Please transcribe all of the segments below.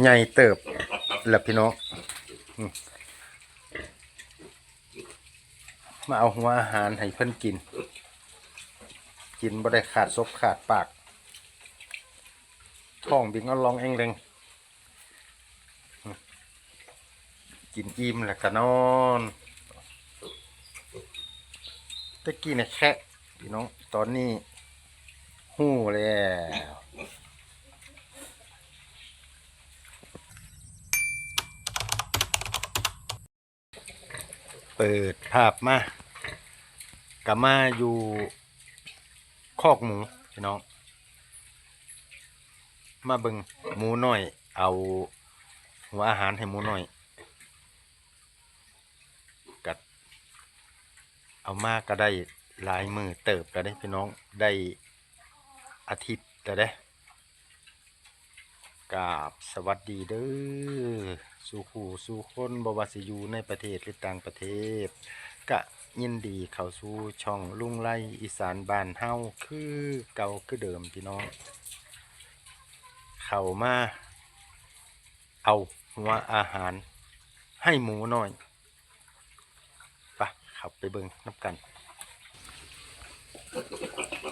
ใหญ่เติบแล้วพี่น้องมาเอาหัวอาหารให้เพิ่นกิน กินบ่ได้ขาดซบขาดปาก ท้องบิงเอาลองเองเลยอืมกินอิ่มแล้วก็นอนตะกี้เนี่ยแค่พี่น้องตอนนี้หู้แล้ว เปิดภาพมากลับมาอยู่คอกหมูพี่น้อง มาเบิงหมูน้อย เอาหัวอาหารให้หมูน้อยกัดเอามาก็ได้หลายมือเติบแล้วได้พี่น้องได้อาทิตย์แล้วได้ กราบสวัสดีเด้อสู่ผู้สู่คนบวสิอยู่ในประเทศหรือต่างประเทศ กะยินดีเข้าสู่ช่องลุงไล่อีสานบ้านเฮาคือเก่าคือเดิมพี่น้อง เข้ามา เอาหัวอาหาร ให้หมูหน่อยไปะเข้าไปเบิ่งนับกัน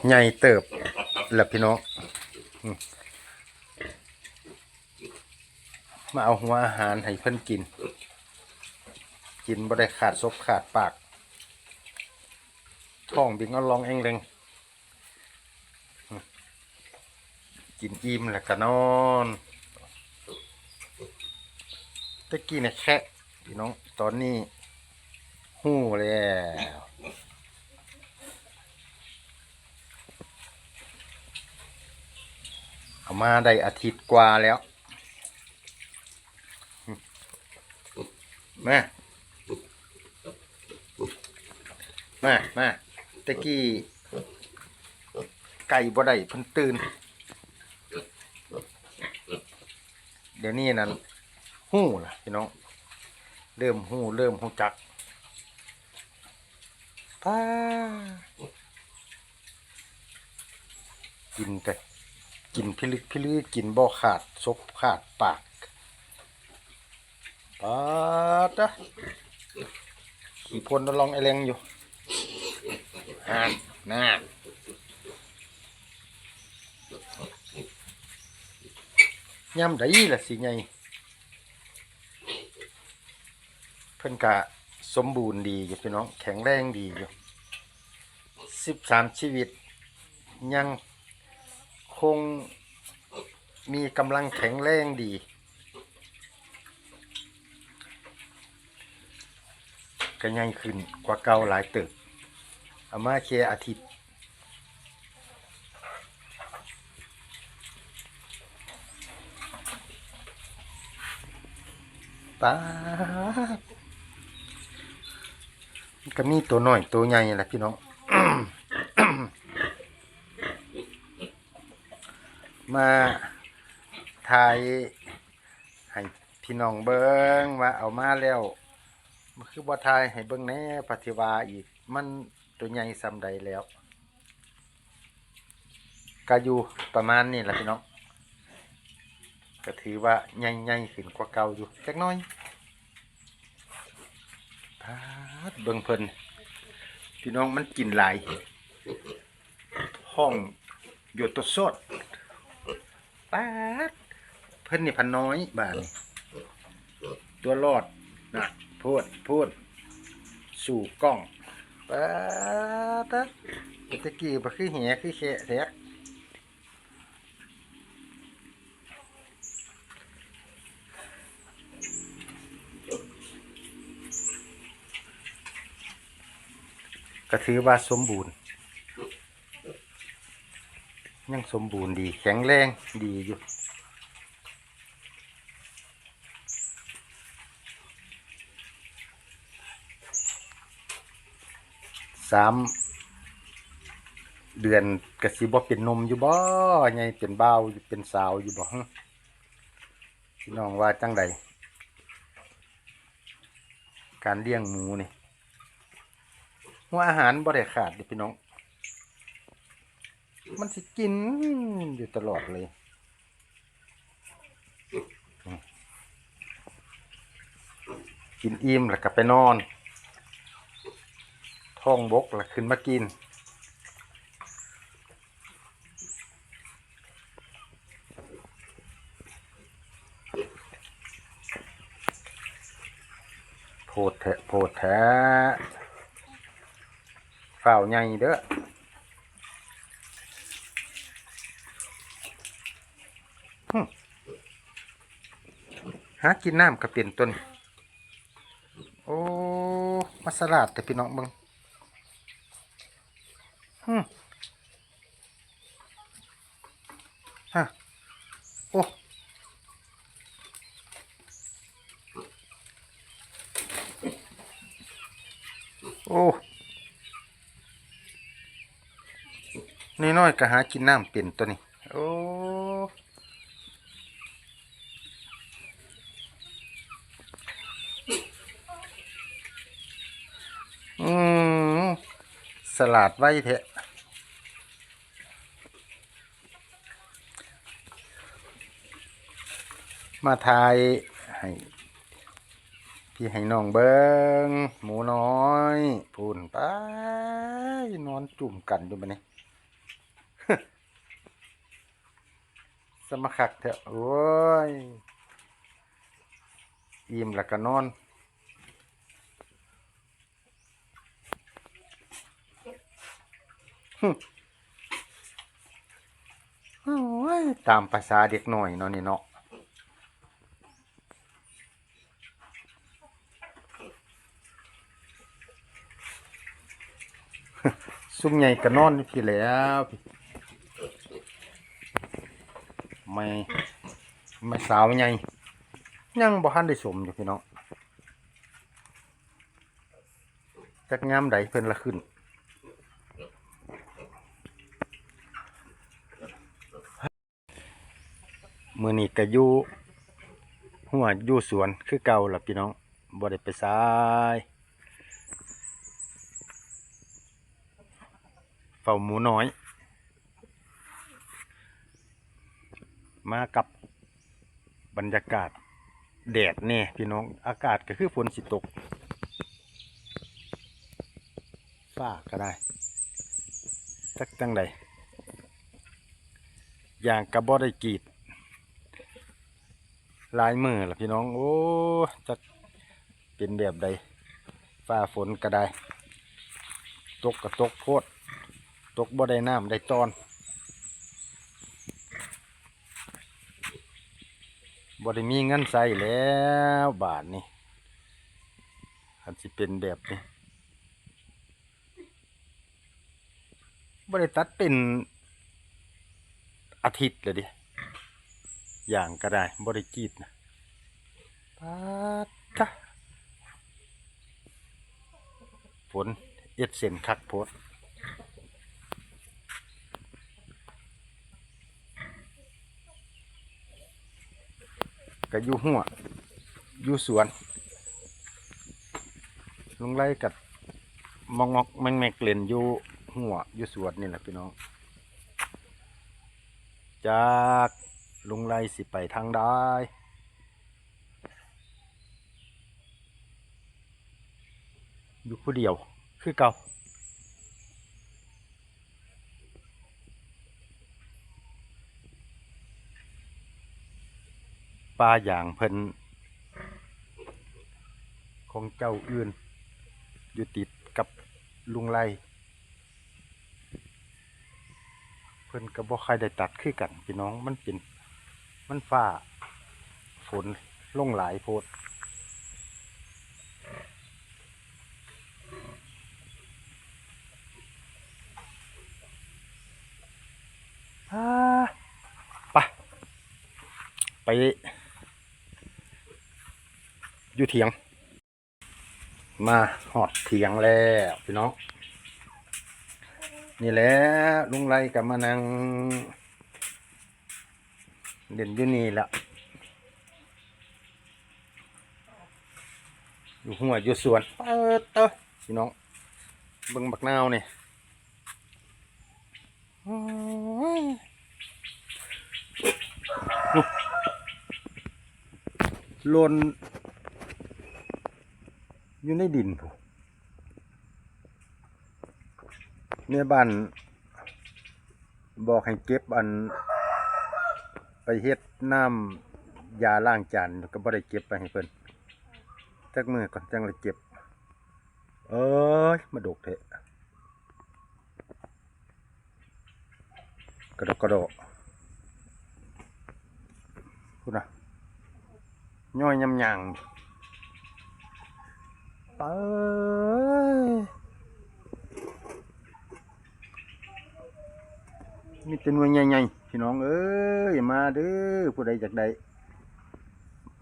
ใหญ่เติบแล้วพี่น้องอื มาเอาหัวอาหารให้เพิ่นกิน กินบ่ได้ขาดซบขาดปาก ท้องบิงเอาลองเองเลยอืมกินอิ่มแล้วก็นอนตะกี้เนี่ยแค่พี่น้องตอนนี้หู้แล้วเอามาได้อาทิตย์กว่าแล้วอืม มามามาตะกี้ไก่บ่ได้เพิ่นตื่น เดี๋ยวนี้นั่นหู้ล่ะพี่น้อง เริ่มหู้เริ่มหู้จักป้ากินแต่กินพิลึกพิลือกินบ่ขาดซบขาดปาก ปาดะขี่พลลองไอแรงอยู่อ่านน่าย่ำได้ละสิไงเพิ่นกะสมบูรณ์ดีอยู่พี่น้อง แข็งแรงดีอยู่สิบสามชีวิต ยังคงมีกำลังแข็งแรงดี ก็ยังขึ้นกว่าเก่าหลายตึกเอามาเคอาทิตย์ป้าดมันก็มีตัวหน้อยตัวใหญ่แหละพี่น้องมาถ่ายให้พี่น้องเบิ้งว่าเอามาแล้ว มันคือบ่ถ่ายให้เบิ่งแน่ปฏิวาอีก มันตัวใหญ่ซำใดแล้วก็อยู่ประมาณนี้แหละพี่น้องก็ถือว่าใหญ่ๆขึ้นกว่าเก่าอยู่จักน้อยพาดเบิ่งเพิ่นพี่น้องมันกินหลายห้องหยดตัวสดปาดเพิ่นนี่พันน้อยบาทตัวรอดนะ พูดพูด สู่กล้องป๊าดอะตะกี้บ่คือแหคือแขะแท้ก็ถือว่าสมบูรณ์ ยังสมบูรณ์ดี แข็งแรงดีอยู่ สามเดือนกระสิบ่เป็นนมอยู่บ่ไงเป็นเบ้าอยู่เป็นสาวอยู่บ่พี่น้องว่าจังใดการเลี้ยงหมูนี่ว่าอาหารบ่ได้ขาดดิพี่น้อง มันสิกินอยู่ตลอดเลยกินอิ่มแล้วก็ไปนอน ท้องบกแล้วขึ้นมากิน โพดแทะโพดแทะฝ่าวใหญ่เด้อหึหากินน้ำกระเป็นต้นโอ้มาสลัดแต่พี่น้องเบิงฮึมฮะ โอ้ โอ้นี่น้อยๆก็หากินน้ำเป็นตัวนี้ โอ้อืมสลัดไว้เถอะมาทายให้ พี่ให้น้องเบิงหมูน้อยพูนไปนอนจุ่มกันอยู่บันนี้สมาคักเถอะโอ้ยอิ่มแล้วก็นอนฮึโอ้ยตามภาษาเด็กหน่อยเนาะนี่เนาะ ซุ่มใหญ่ก็นอนอยู่พี่แล้วพี่ไม่ไม่สาวใหญ่ยังบ่ทันได้สมอยู่พี่น้องจักงามใดเพิ่นละขึ้นมือนี้ก็อยู่หัวอยู่สวนคือเก่าล่ะพี่น้องบ่ได้ไปสาย เฝ้าหมูน้อย มากับบรรยากาศแดดแน่พี่น้องอากาศก็คือฝนสิตกฟ้าก็ได้จักจังใดอย่างกระบอได้กีดลายมือล่ะพี่น้องโอ้จักเป็นแบบใดฟ้าฝนก็ได้ ตกก็ตกโคตร ตกบ่ได้น้ำได้ตอนบ่ได้มีเงินใส่แล้วบาทนี่คันสิเป็นแบบนี้บ่ได้ตัดเป็นอาทิตย์เลยดิอย่างก็ได้บ่ได้กีดนะปาดทะฝนเอ็ดเส้นคักโพด ก็อยู่หัวอยู่สวนลุงไล่กับมองงอกแมงแมกเล่นอยู่หัวอยู่สวนนี่แหละพี่น้อง จากลุงไล่สิไปทางได้อยู่ผู้เดียวคือเก่า ปลาอย่างเพิ่นของเจ้าอื่น อยู่ติดกับลุงไล่เพิ่นก็บ่ใครได้ตัดคือกันพี่น้องมันเป็นมันฟ้าฝนลงหลายโพดไปไป อยู่เถียง มาหอดเถียงแล้วพี่น้อง นี่แหละลุงไรกับมานัง เด่นอยู่นี่แหละอยู่หัวอยู่สวนเปิดเตอพี่น้องเบิ่งบักนาวนี่โอ้ยนู่นหล่น อยู่ในดินผู้เนี่ยบ้านบอกให้เก็บอัน ไปเฮ็ดน้ำยาล้างจานก็บ่ได้เก็บไปให้เพิ่นจักมือก่อนจังเลยเก็บ เอ้ย มาดกเถอะกระดกกระโดดพูดนะย่อยยำยาง เอ้ยมีแต่หน่วยใหญ่ๆพี่น้องเอ้ยมาเด้อผู้ใดจากใด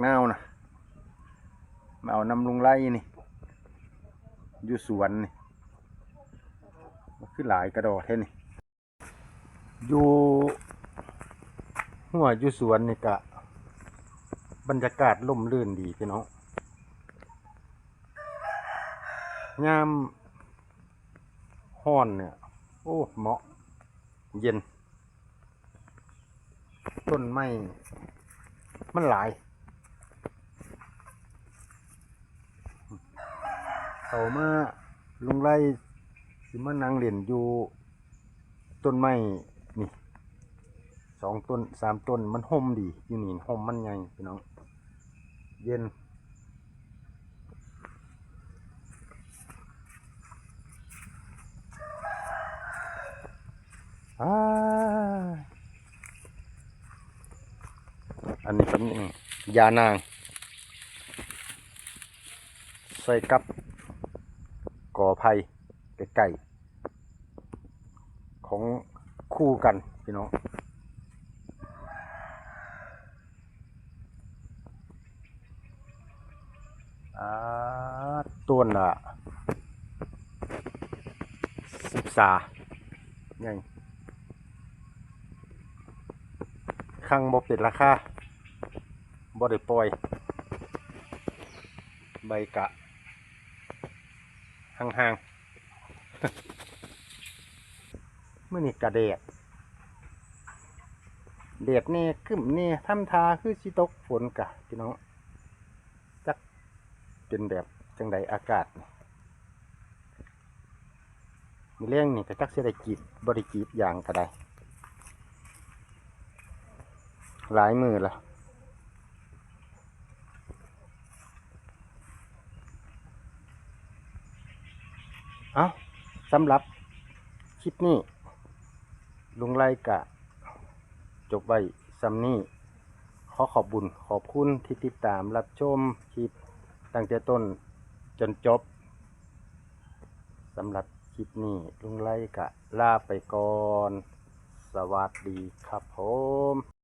นาวนะมาเอานำลุงไล่นี่อยู่สวนนี่มันคือหลายกระดอแท้นี่อยู่หัวอยู่สวนนี่กะ บรรยากาศล่มลื่นดีพี่น้อง ยามห้อนเนี่ย โอ้เหมาะ เย็น ต้นไม้มันหลายเขามาลุงไล่สิมานั่งเล่นอยู่ต้นไม้นี่สองต้นสามต้นมันห่มดี อยู่นี่ห่มมันใหญ่พี่น้อง เย็น อันนี้เป็นยานาง ใส่กับก่อไผ่ไก่ของคู่กัน พี่น้องอ่าต้นละสิบสาไง ข้างบ่เป็นราคาบ่ได้ปล่อย ใบกะห่างๆเมื่อนี่กระเดดเดดเนี่ขึ้นเนี่ทำทาคือสิตกฝนกะพี่น้องจักเป็นแบบจังใดอากาศมีเรื่องนี่ก็จักเสียได้กีดบริกีดอย่างก็ได้ หลายมือละเอาสำหรับคลิปนี้ ลุงไล่กะ จบไว้ซัมนี่ขอขอบบุญขอบคุณที่ติดตามรับชมคลิปตั้งแต่ต้นจนจบสำหรับคลิปนี้ลุงไล่กะลาไปก่อน สวัสดีครับผม